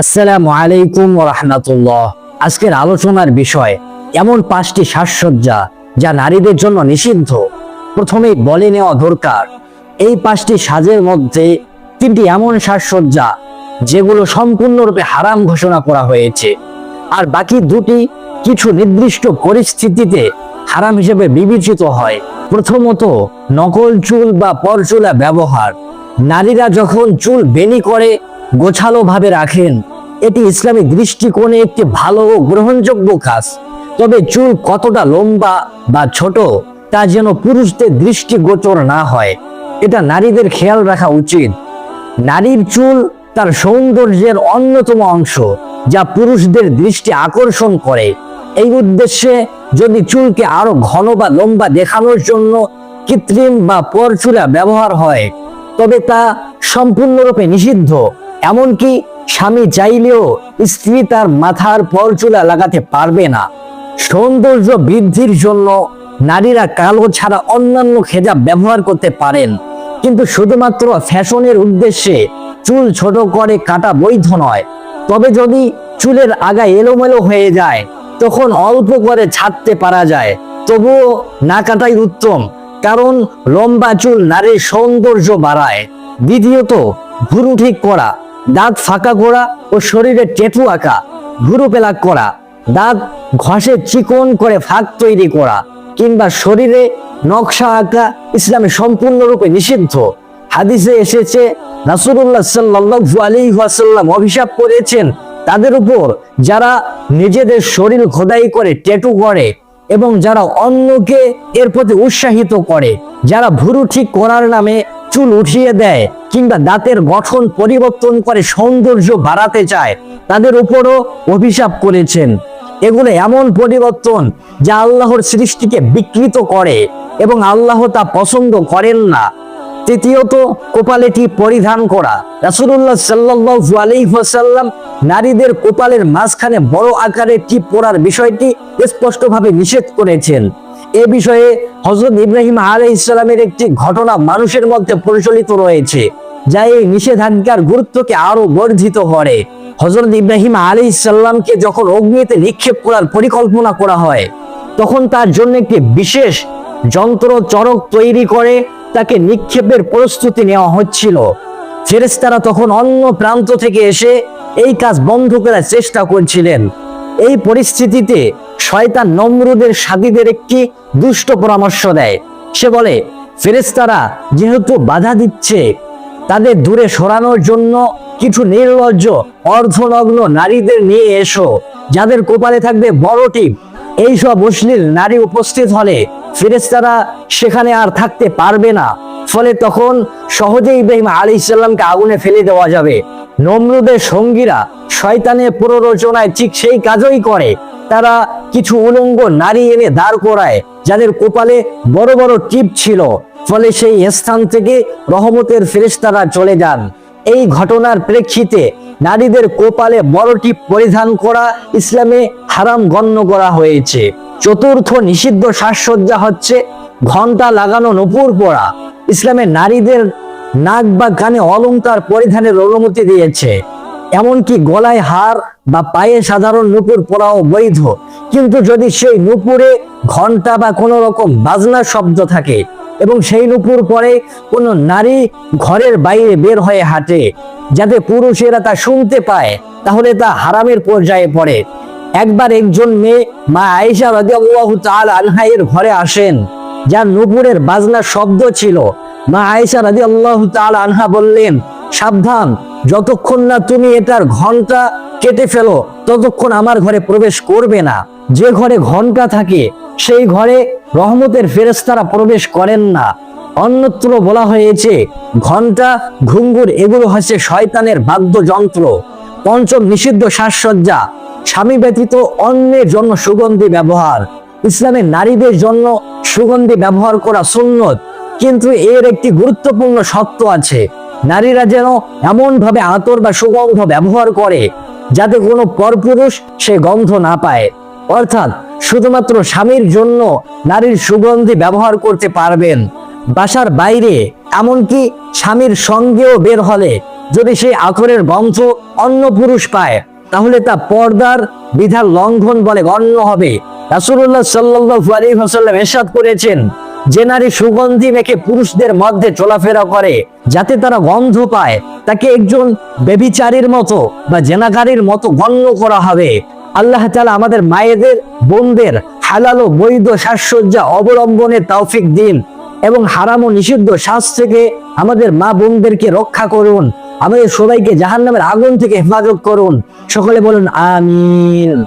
আসসালামু আলাইকুম রহমতুল্লাহ। আজকের আলোচনার বিষয়, এমন পাঁচটি সাজসজ্জা যা নারীদের জন্য নিষিদ্ধ। প্রথমেই বলে নেওয়া দরকার, এই পাঁচটি সাজের মধ্যে তিনটি এমন সাজসজ্জা যেগুলো সম্পূর্ণরূপে হারাম ঘোষণা করা হয়েছে। আর বাকি দুটি কিছু নির্দিষ্ট পরিস্থিতিতে হারাম হিসেবে বিবেচিত হয়। প্রথমত, নকল চুল বা পরচুলা ব্যবহার। নারীরা যখন চুল বেনি করে গোছালো ভাবে রাখেন এটি ইসলামী দৃষ্টিকোণে একটি ভালো ও গ্রহণযোগ্য কাজ। তবে চুল কতটা লম্বা বা ছোট তা যেন পুরুষদের দৃষ্টিগোচর না হয়, এটা নারীদের খেয়াল রাখা উচিত। নারীর চুল তার সৌন্দর্যের অন্যতম অংশ, যা পুরুষদের দৃষ্টি আকর্ষণ করে। এই উদ্দেশ্যে যদি চুলকে আরও ঘন বা লম্বা দেখানোর জন্য কৃত্রিম বা পরচুলা ব্যবহার হয়, তবে তা সম্পূর্ণরূপে নিষিদ্ধ। এমনকি স্বামী চাইলেও স্ত্রী তার মাথার পরচুলা লাগাতে পারবে না। সৌন্দর্য বৃদ্ধির জন্য নারীরা কালো ছাড়া অন্যান্য খেজা ব্যবহার করতে পারেন। কিন্তু শুধুমাত্র ফ্যাশনের উদ্দেশ্যে চুল ছোট করে কাটা বৈধ নয়। তবে যদি চুলের আগা এলোমেলো হয়ে যায়, তখন অল্প করে ছাড়তে পারা যায়। তবুও না কাটাই উত্তম, কারণ লম্বা চুল নারীর সৌন্দর্য বাড়ায়। দ্বিতীয়ত, ভুরু ঠিক করা। দাঁত ফাঁকা করা ও শরীরে টেটু আঁকা, ভুরু পেলাক করা, দাঁত ঘষে চিকন করে ফাঁক তৈরি করা, কিংবা শরীরে নকশা আঁকা ইসলামে সম্পূর্ণরূপে নিষিদ্ধ। হাদিসে এসেছে, রাসূলুল্লাহ সাল্লাল্লাহু আলাইহি ওয়াসাল্লাম অভিশাপ করেছেন তাদের উপর যারা নিজেদের শরীর খোদাই করে ট্যাটু করে এবং যারা অন্যকে এর প্রতি উৎসাহিত করে, যারা ভুরু ঠিক করার নামে চুল উঠিয়ে দেয় কিংবা দাঁতের গঠন পরিবর্তন করে সৌন্দর্য বাড়াতে চায়, তাদের উপরও অভিশাপ করেছেন। এগুলো এমন পরিবর্তন যা আল্লাহর সৃষ্টিকে বিকৃত করে এবং আল্লাহ তা পছন্দ করেন না। তৃতীয়ত, কোপালেটি পরিধান করা। রাসূলুল্লাহ সাল্লাল্লাহু আলাইহি নারীদের কোপালের মাঝখানে বড় আকারে টিপ পরার বিষয়টি স্পষ্টভাবে নিষেধ করেছেন। এ বিষয়ে হযরত ইব্রাহিম আলাইহিস সালামের একটি ঘটনা মানুষের মধ্যে প্রচলিত রয়েছে, যা এই নিষেধাজ্ঞার গুরুত্বকে আরও বর্ধিত করে। হযরত ইব্রাহিম আলাইহিস সালামকে যখন অগ্নিতে নিক্ষেপ করার পরিকল্পনা করা হয়, তখন তার জন্য একটি বিশেষ যন্ত্র চরক তৈরি করে তাকে নিক্ষেপের প্রস্তুতি নেওয়া হচ্ছিল। ফেরেশতারা তখন অন্য প্রান্ত থেকে এসে এই কাজ বন্ধ করার চেষ্টা করছিলেন। এই পরিস্থিতিতে শয়তান নমরুদের সাথীদের একটি দুষ্ট পরামর্শ দেয়। সে বলে ফেরেস্তারা যেহেতু বাধা দিচ্ছে, তাদের দূরে সরানোর জন্য কিছু নির্লজ্জ অর্ধনগ্ন নারীদের নিয়ে এসো, যাদের কোপালে থাকবে বড় টিপ। এইসব অশ্লীল নারী উপস্থিত হলে ফেরেশতারা সেখানে আর থাকতে পারবে না। ফলে তখন সহজেই ইব্রাহিম আলী ইসলামকে আগুনে ফেলে দেওয়া যাবে। নমরুদের সঙ্গীরা শয়তানের প্ররোচনায় ঠিক সেই কাজই করে। তারা কিছু উলঙ্গ নারী এনে দাঁড় করায়, যাদের কোপালে বড় বড় টিপ ছিল। ফলে সেই স্থান থেকে রহমতের ফেরেশতারা চলে যান। এই ঘটনার প্রেক্ষিতে নারীদের কোপালে বড় টিপ পরিধান করা ইসলামে হারাম গণ্য করা হয়েছে। চতুর্থ নিষিদ্ধ সাজসজ্জা হচ্ছে ঘণ্টা লাগানো নপুর পরা। ইসলামে নারীদের নাক বা কানে অলংকার পরিধানের অনুমতি দিয়েছে। এমনকি গলায় হার বা পায়ে সাধারণ নুপুর পরাও বৈধ। কিন্তু যদি সেই নুপুরে ঘণ্টা বা কোনো রকম বাজনার শব্দ থাকে এবং সেই নুপুর পরে কোনো নারী ঘরের বাইরে বের হয়ে হাঁটে, যাতে পুরুষেরা তা শুনতে পায়, তাহলে তা হারামের পর্যায়ে পড়ে। একবার একজন মেয়ে মা আয়েশা রাদিয়াল্লাহু তাআলা আনহা এর ঘরে আসেন, যার নুপুরের বাজনার শব্দ ছিল। মা আয়েশা রাদিয়াল্লাহু তাআলা আনহা বললেন, সাবধান, যতক্ষণ না তুমি এটার ঘণ্টা কেটে ফেলো, ততক্ষণ আমার ঘরে প্রবেশ করবে না। যে ঘরে ঘণ্টা থাকে সেই ঘরে রহমতের ফেরেশতারা প্রবেশ করেন না। অন্যত্র বলা হয়েছে ঘণ্টা ঘুঙ্গুর এগুলো হচ্ছে শয়তানের বাদ্যযন্ত্র, পঞ্চম নিষিদ্ধ সাজসজ্জা, স্বামী ব্যতীত অন্যের জন্য সুগন্ধি ব্যবহার, ইসলামের নারীদের জন্য সুগন্ধি ব্যবহার করা সুন্নত, কিন্তু এর একটি গুরুত্বপূর্ণ সত্য আছে। নারীরা যেন এমন ভাবে আতর বা সুগন্ধ ব্যবহার করে, যাতে কোনো পরপুরুষ সে গন্ধ না পায়। অর্থাৎ শুধুমাত্র স্বামীর জন্য নারীর সুগন্ধি ব্যবহার করতে পারবেন। বাসার বাইরে, এমনকি স্বামীর সঙ্গেও বের হলে যদি সেই আখরের গন্ধ অন্য পুরুষ পায়, তাহলে তা পর্দার বিধান লঙ্ঘন বলে গণ্য হবে। রাসূলুল্লাহ সাল্লাল্লাহু আলাইহি ওয়াসাল্লাম এরশাদ করেছেন, যে নারী সুগন্ধি মেখে পুরুষদের মধ্যে চলাফেরা করে, যাতে তারা গন্ধ পায়, তাকে একজন বেবিচারীর মতো বা জেনাকারীর মতো গণ্য করা হবে। আল্লাহ তালা আমাদের মায়েদের, বোনদের হালালো বৈধ সাজসজ্জা অবলম্বনে তৌফিক দিন এবং হারাম ও নিষিদ্ধ শ্বাস থেকে আমাদের মা বোনদেরকে রক্ষা করুন। আমাদের সবাইকে জাহান্নামের আগুন থেকে হেফাজত করুন। সকলে বলুন, আমিন।